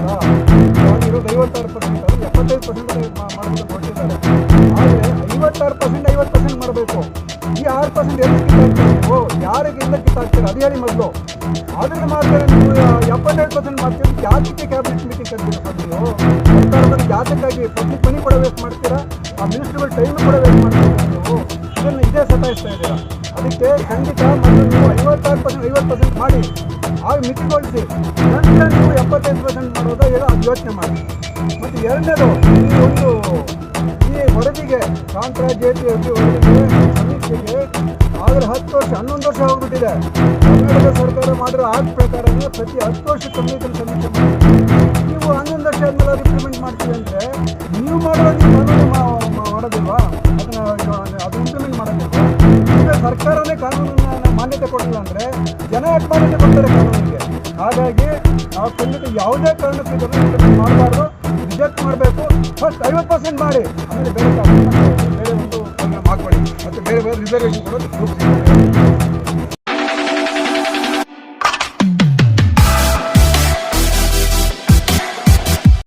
ಅಂತ ಅವರಿರೋದು ಐವತ್ತಾರು ಪರ್ಸೆಂಟ್ ಎಪ್ಪತ್ತೈದು ಆದರೆ ಐವತ್ತಾರು ಪರ್ಸೆಂಟ್ ಐವತ್ತು ಪರ್ಸೆಂಟ್ ಮಾಡಬೇಕು ಈ ಆರು ಪರ್ಸೆಂಟ್ ಎಲ್ಲಿ ಕಿತ್ತಾಕ್ತೀರೋ ಯಾರಿಗಿಂದ ಕಿತ್ತಾಕ್ತೀರ ಅದು ಹೇಳಿ ಮೊದಲು ಅದನ್ನು ಮಾಡ್ತಾರೆ ನೀವು ಎಪ್ಪತ್ತೆರಡು ಪರ್ಸೆಂಟ್ ಮಾಡ್ತೀರಿ ಕ್ಯಾಬಿನೆಟ್ ಮೀಟಿಂಗ್ ಕರೆದಿರೋ ನೀವು ಸರ್ಕಾರದಲ್ಲಿ ಜಾತಕ್ಕಾಗಿ ಪಬ್ಲಿಕ್ ಮನಿ ಮಾಡ್ತೀರಾ ಆ ಮಿನಿಸ್ಟ್ರಿಗಳು ಟೈಮ್ ಕೂಡ ವೇಸ್ಟ್ ಮಾಡ್ತೀರಾ ನೀವು ಇದನ್ನು ಇದೇ ಸತಾಯಿಸ್ತಾ ಇದ್ದೀರಾ ಅದಕ್ಕೆ ಖಂಡಿತ ಐವತ್ತಾರು ಪರ್ಸೆಂಟ್, ಐವತ್ತು ಪರ್ಸೆಂಟ್ ಮಾಡಿ. ಆಗ ಮಿತಿಗೊಳಿಸಿ ನಂತರ ನೀವು ಎಪ್ಪತ್ತೈದು ಪರ್ಸೆಂಟ್ ಮಾಡೋದು ಎಲ್ಲ ಅದು ಯೋಚನೆ ಮಾಡಿ. ಮತ್ತು ಎರಡನೇದು, ಈ ಒಂದು ಈ ವರದಿಗೆ ಕಾಂಗ್ರೆಸ್ ಜೆ ಪಿ ಎಸ್ ವರದಿಗೆ ಸಮೀಕ್ಷೆಗೆ ಆದರೆ ಹತ್ತು ವರ್ಷ, ಹನ್ನೊಂದು ವರ್ಷ ಹೋಗ್ಬಿಟ್ಟಿದೆ. ಕರ್ನಾಟಕ ಸರ್ಕಾರ ಮಾಡಿರೋ ಆಕ್ಟ್ ಪ್ರಕಾರನೇ ಪ್ರತಿ ಹತ್ತು ವರ್ಷ ಸಮೀಕ್ಷೆ ಸಮೀಕ್ಷೆ ಮಾಡಿ. ನೀವು ಹನ್ನೊಂದು ವರ್ಷ ಆದ್ಮೇಲೆ ಅದು ಇಂಪ್ಲಿಮೆಂಟ್ ಮಾಡ್ತೀವಿ ಅಂದರೆ, ನೀವು ಮಾಡೋದು ಸರ್ಕಾರನೇ ಕಾನೂನನ್ನು ಮಾನ್ಯತೆ ಕೊಡಲಿಲ್ಲ ಅಂದರೆ ಜನ ಯಾಕೆ ಮಾನ್ಯತೆ ಕೊಡ್ತಾರೆ ಕಾನೂನಿಗೆ? ಹಾಗಾಗಿ ನಾವು ಖಂಡಿತ ಯಾವುದೇ ಕಾರಣಕ್ಕೂ ಇದನ್ನು ಮಾಡಬಾರ್ದು, ರಿಜೆಕ್ಟ್ ಮಾಡಬೇಕು. ಫಸ್ಟ್ ಐವತ್ತು ಪರ್ಸೆಂಟ್ ಮಾಡಿ, ಆಮೇಲೆ ಬೇರೆ ಬೇರೆ ಒಂದು ಮಾಡ್ಕೊಳ್ಳಿ ಮತ್ತು ಬೇರೆ ಬೇರೆ ರಿಸರ್ವೇಷನ್ ಕೊಡೋದು